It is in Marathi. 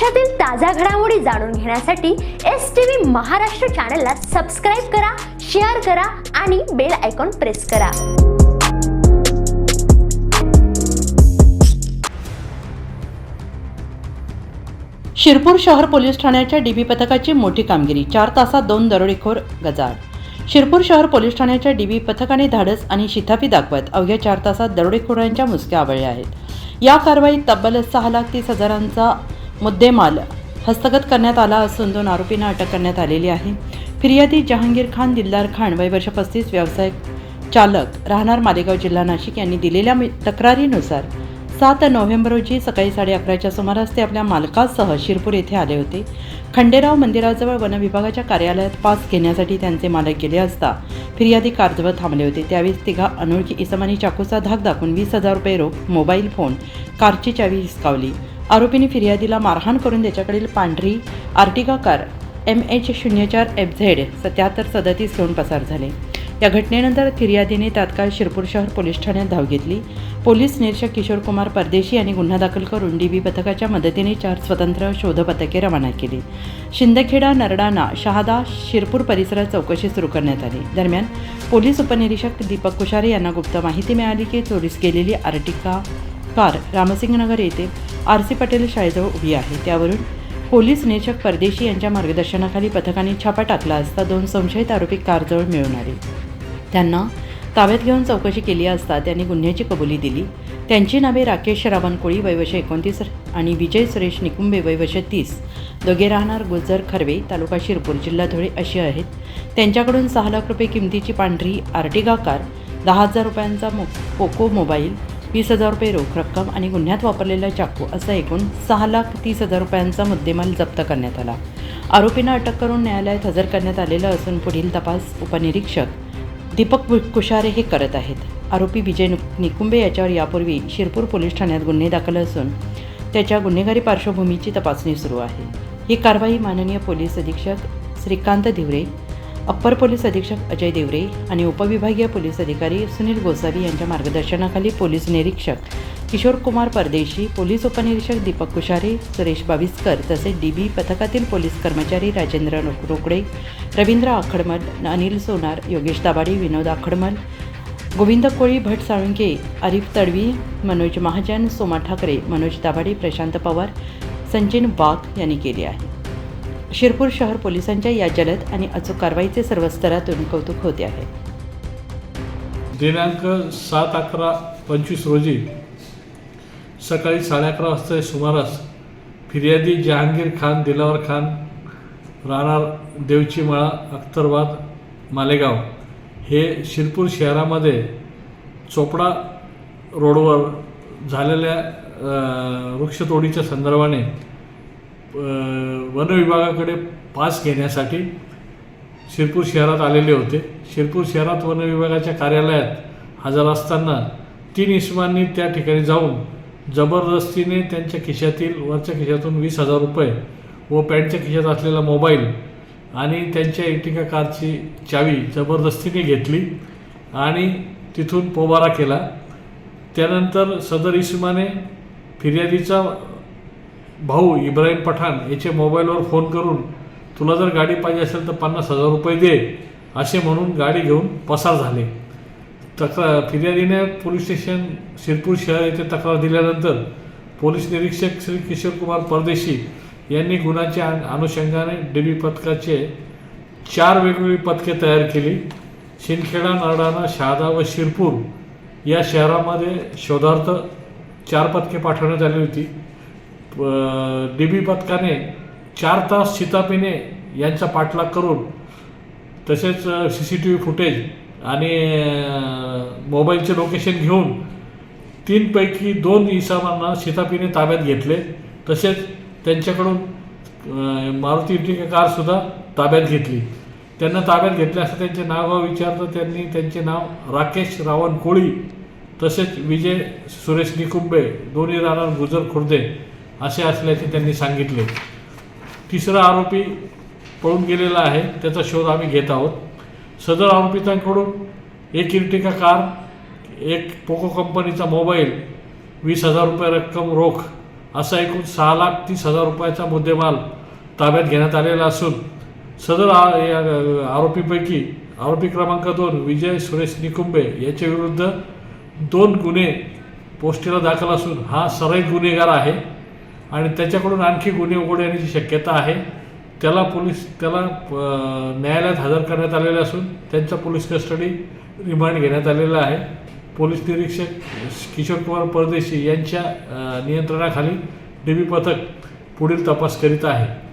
महाराष्ट्रातील ताज्या घडामोडी जाणून घेण्यासाठी एस टी व्ही महाराष्ट्र चॅनलला सबस्क्राईब करा शेअर करा आणि बेल आयकॉन प्रेस करा. शिरपूर शहर पोलीस ठाण्याच्या डीबी पथकाची मोठी कामगिरी चार तासात दोन दरोडेखोर गजाड शिरपूर शहर पोलीस ठाण्याच्या डीबी पथकाने धाडस आणि शिथापी दाखवत अवघ्या चार तासात दरोडेखोरांच्या मुसक्या आवळल्या आहेत. या कारवाईत तब्बल सहा लाख तीस हजारांचा मुद्देमाल. हस्तगत करण्यात आला असून दोन आरोपींना अटक करण्यात आलेली आहे. फिर्यादी जहांगीर खान दिलदार खान वय वर्ष पस्तीस व्यावसायिक चालक राहणार मालेगाव जिल्हा नाशिक यांनी दिलेल्या तक्रारीनुसार सात नोव्हेंबर रोजी सकाळी साडे अकराच्या सुमारास ते आपल्या मालकासह शिरपूर येथे आले होते. खंडेराव मंदिराजवळ वनविभागाच्या कार्यालयात पास घेण्यासाठी त्यांचे मालक गेले असता फिर्यादी कारजवळ थांबले होते. त्यावेळी तिघा अनोळखी इसमानी चाकूचा धाक दाखवून वीस हजार रुपये रोख मोबाईल फोन कारची चावी हिसकावली. आरोपींनी फिर्यादीला मारहाण करून त्याच्याकडील पांढरी आर्टिका कार एम एच शून्य चार एफ झेड सत्याहत्तर सदतीस घेऊन पसार झाले. या घटनेनंतर फिर्यादीने तात्काळ शिरपूर शहर पोलीस ठाण्यात धाव घेतली. पोलीस निरीक्षक किशोर कुमार परदेशी यांनी गुन्हा दाखल करून डी बी पथकाच्या मदतीने चार स्वतंत्र शोधपथके रवाना केली. शिंदखेडा नरडाना शहादा शिरपूर परिसरात चौकशी सुरू करण्यात आली. दरम्यान पोलीस उपनिरीक्षक दीपक कुशारे यांना गुप्त माहिती मिळाली की चोरीस गेलेली आर्टिका कार रामसिंगनगर येथे आर सी पटेल शाळेजवळ उभी आहे. त्यावरून पोलीस निरीक्षक परदेशी यांच्या मार्गदर्शनाखाली पथकाने छापा टाकला असता दोन संशयित आरोपी कारजवळ मिळून आले. त्यांना ताब्यात घेऊन चौकशी केली असता त्यांनी गुन्ह्याची कबुली दिली. त्यांची नावे राकेश रावण कोळी वयवर्ष एकोणतीस आणि विजय सुरेश निकुंबे वयवर्ष तीस. दोघे राहणार गुजर खरवे तालुका शिरपूर जिल्हा धुळे अशी आहेत. त्यांच्याकडून सहा लाख रुपये किमतीची पांढरी आर्टिगा कार दहा हजार रुपयांचा मो पोको मोबाईल वीस हजार रुपये रोख रक्कम आणि गुन्ह्यात वापरलेला चाकू असा एकूण सहा लाख तीस हजार रुपयांचा मुद्देमाल जप्त करण्यात आला. आरोपींना अटक करून न्यायालयात हजर करण्यात आलेलं असून पुढील तपास उपनिरीक्षक दीपक कुशारे हे करत आहेत. आरोपी विजय निकुंबे याच्यावर यापूर्वी शिरपूर पोलीस ठाण्यात गुन्हे दाखल असून त्याच्या गुन्हेगारी पार्श्वभूमीची तपासणी सुरू आहे. ही कारवाई माननीय पोलीस अधीक्षक श्रीकांत धिवरे अप्पर पोलीस अधीक्षक अजय देवरे आणि उपविभागीय पोलीस अधिकारी सुनील गोसावी यांच्या मार्गदर्शनाखाली पोलीस निरीक्षक किशोर कुमार परदेशी पोलीस उपनिरीक्षक दीपक कुशारे सुरेश बाविस्कर तसेच डी बी पथकातील पोलीस कर्मचारी राजेंद्र रोकडे रवींद्र आखडमल अनिल सोनार योगेश दाभाडे विनोद आखडमल गोविंद कोळी भट साळुंके आरिफ तडवी मनोज महाजन सोमा ठाकरे मनोज दाभाडे प्रशांत पवार संचिन वाघ यांनी केली आहे. शिरपूर शहर पोलिसांच्या या जलद आणि अचूक कारवाईचे सर्व स्तरातून कौतुक होते आहे. दिनांक सात अकरा पंचवीस रोजी सकाळी साडे अकरा वाजता सुमारास फिर्यादी जहांगीर खान दिलावर खान राहणार देवची माळा अख्तरबाद मालेगाव हे शिरपूर शहरामध्ये चोपडा रोडवर झालेल्या वृक्षतोडीच्या संदर्भाने वन विभागाकडे पास घेण्यासाठी शिरपूर शहरात आलेले होते. शिरपूर शहरात वन विभागाच्या कार्यालयात हजर असताना तीन इसमांनी त्या ठिकाणी जाऊन जबरदस्तीने त्यांच्या खिशातील वरच्या खिशातून वीस हजार रुपये व पॅन्टच्या खिशात असलेला मोबाईल आणि त्यांच्या इटिका कारची चावी जबरदस्तीने घेतली आणि तिथून पोबारा केला. त्यानंतर सदर इसमाने फिर्यादीचा भाऊ इब्राहिम पठाण याच्या मोबाईलवर फोन करून तुला जर गाडी पाहिजे असेल तर पन्नास हजार रुपये दे असे म्हणून गाडी घेऊन पसार झाले. तक्रार फिर्यादीने पोलीस स्टेशन शिरपूर शहर येथे तक्रार दिल्यानंतर पोलीस निरीक्षक श्री किशोर कुमार परदेशी यांनी गुन्ह्याच्या अनुषंगाने अनुषंगाने डेबी पथकाचे चार वेगवेगळी पथके तयार केली. शिंदखेडा नरडाणा शहादा व शिरपूर या शहरामध्ये शोधार्थ चार पथके पाठवण्यात आली होती. डी बी पथकाने चार तास शितापीने यांचा पाठलाग करून तसेच C C T V footage आणि मोबाईलचे लोकेशन घेऊन तीनपैकी दोन इसामांना सीतापिने ताब्यात घेतले. तसेच त्यांच्याकडून मारुती इर्टिका कारसुद्धा ताब्यात घेतली. त्यांना ताब्यात घेतल्यास असं त्यांचे नाव विचारलं. त्यांनी त्यांचे नाव राकेश रावण कोळी तसेच विजय सुरेश निकुंबे दोन्ही राहणार गुजर खुर्दे असे असल्याचे त्यांनी सांगितले. तिसरा आरोपी पळून गेलेला आहे त्याचा शोध आम्ही घेत आहोत. सदर आरोपितांकडून एक इर्टिका कार एक पोको कंपनीचा मोबाईल वीस हजार रुपये रक्कम रोख असा एकूण सहा लाख तीस हजार रुपयाचा मुद्देमाल ताब्यात घेण्यात आलेला असून सदर आ या आरोपीपैकी आरोपी क्रमांक दोन विजय सुरेश निकुंबे याच्या विरुद्ध दोन गुन्हे पोस्टीला दाखल असून हा सराईत गुन्हेगार आहे. आणि त्याच्याकडून आणखी गुन्हे उघड येण्याची शक्यता आहे. त्याला पोलीस त्याला न्यायालयात हजर करण्यात आलेले असून त्यांचा पोलीस कस्टडी रिमांड घेण्यात आलेला आहे. पोलीस निरीक्षक किशोर कुमार परदेशी यांच्या नियंत्रणाखाली डी बी पथक पुढील तपास करीत आहे.